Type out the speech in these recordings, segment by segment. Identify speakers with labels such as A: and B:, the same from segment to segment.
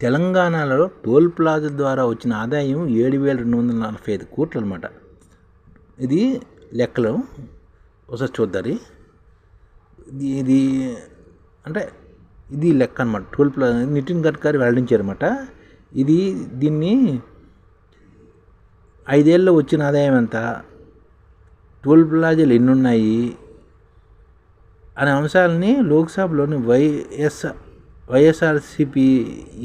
A: తెలంగాణలో toll plaza ద్వారా వచ్చిన ఆదాయం ఏడు వేల రెండు వందల నలభై ఐదు కోట్లు అనమాట ఇది లెక్కలు. ఒకసారి చూద్దారి. ఇది ఇది అంటే ఇది లెక్క అనమాట టోల్ ప్లాజా నితిన్ గడ్కరీ వెల్లడించారన్నమాట. ఇది దీన్ని ఐదేళ్ళలో వచ్చిన ఆదాయం ఎంత? టోల్ ప్లాజాలు ఎన్ని ఉన్నాయి అనే అంశాలని లోక్సభలోని YSR YSRCP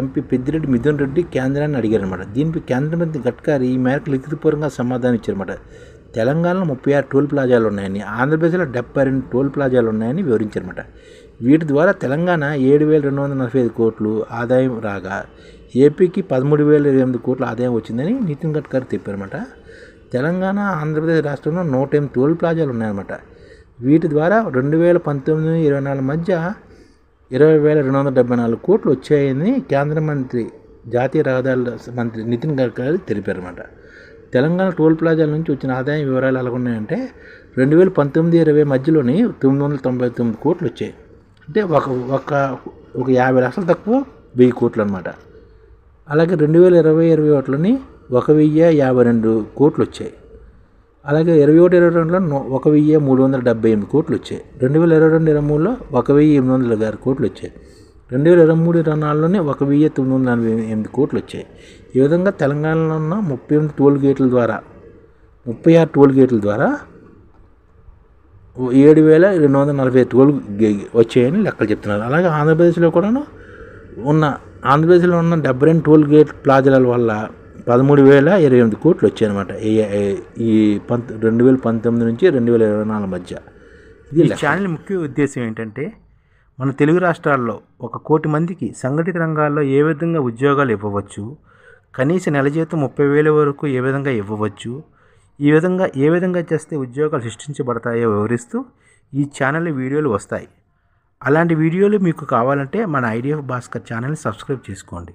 A: MP Peddireddy Mithun Reddy కేంద్రాన్ని అడిగారనమాట దీనిపై కేంద్ర మంత్రి గడ్కరీ ఈ మేరకు లిఖితపూర్వకంగా సమాధానం ఇచ్చారన్నమాట. తెలంగాణలో ముప్పై ఆరు టోల్ ప్లాజాలు ఉన్నాయని ఆంధ్రప్రదేశ్లో డెబ్బై రెండు టోల్ ప్లాజాలు ఉన్నాయని వివరించారన్నమాట. వీటి ద్వారా తెలంగాణ ఏడు వేల రెండు వందల నలభై ఐదు కోట్లు ఆదాయం రాగా ఏపీకి పదమూడు వేల ఇరవై ఎనిమిది కోట్ల ఆదాయం వచ్చిందని నితిన్ గడ్కరీ చెప్పారన్నమాట. తెలంగాణ ఆంధ్రప్రదేశ్ రాష్ట్రంలో నూట ఎనిమిది టోల్ ప్లాజాలు ఉన్నాయన్నమాట. వీటి ద్వారా రెండు వేల పంతొమ్మిది ఇరవై నాలుగు మధ్య ఇరవై వేల రెండు వందల డెబ్బై నాలుగు కోట్లు వచ్చాయని కేంద్ర మంత్రి జాతీయ రహదారుల మంత్రి నితిన్ గడ్కరీ తెలిపారన్నమాట. తెలంగాణ టోల్ ప్లాజాల నుంచి వచ్చిన ఆదాయం వివరాలు ఎలా ఉన్నాయంటే రెండు వేల పంతొమ్మిది ఇరవై మధ్యలోని తొమ్మిది వందల తొంభై తొమ్మిది కోట్లు వచ్చాయి. అంటే ఒక ఒక ఒక యాభై లక్షలు తక్కువ వెయ్యి కోట్లు అనమాట అలాగే రెండు వేల ఇరవై ఇరవై ఒకటిలోని ఒక వెయ్యి యాభై రెండు కోట్లు వచ్చాయి. అలాగే ఇరవై ఒకటి ఇరవై రెండులో ఒక వెయ్యి మూడు వందల డెబ్బై ఎనిమిది కోట్లు వచ్చాయి. రెండు వేల ఇరవై రెండు ఇరవై మూడులో ఒక వెయ్యి ఎనిమిది వందల ఇరవై ఆరు కోట్లు వచ్చాయి. రెండు వేల ఇరవై మూడు ఇరవై నాలుగులోనే ఒక వెయ్యి తొమ్మిది వందల నలభై ఎనిమిది కోట్లు వచ్చాయి. ఈ విధంగా తెలంగాణలో ఉన్న ముప్పై ఎనిమిది టోల్ గేట్ల ద్వారా ముప్పై ఆరు టోల్ గేట్ల ద్వారా ఏడు వేల రెండు వందల నలభై ఐదు టోల్ గే- వచ్చాయని లెక్కలు చెప్తున్నారు. అలాగే ఆంధ్రప్రదేశ్లో కూడాను ఉన్న ఆంధ్రప్రదేశ్లో ఉన్న డెబ్బై రెండు టోల్ గేట్ ప్లాజాల వల్ల పదమూడు వేల ఇరవై ఎనిమిది కోట్లు వచ్చాయన్నమాట. ఈ- ఈ పంత రెండు వేల పంతొమ్మిది నుంచి రెండు వేల ఇరవై నాలుగు మధ్య. ఇది.
B: ఛానల్ ముఖ్య ఉద్దేశం ఏంటంటే మన తెలుగు రాష్ట్రాల్లో ఒక కోటి మందికి సంఘటిత రంగాల్లో ఏ విధంగా ఉద్యోగాలు ఇవ్వవచ్చు కనీస నెల జీతం ముప్పై వేల వరకు ఏ విధంగా ఇవ్వవచ్చు ఈ విధంగా ఏ విధంగా చేస్తే ఉద్యోగాలు సృష్టించబడతాయో వివరిస్తూ ఈ ఛానల్ వీడియోలు వస్తాయి. అలాంటి వీడియోలు మీకు కావాలంటే మన ఐడిఎఫ్ భాస్కర్ ఛానల్ని సబ్స్క్రైబ్ చేసుకోండి.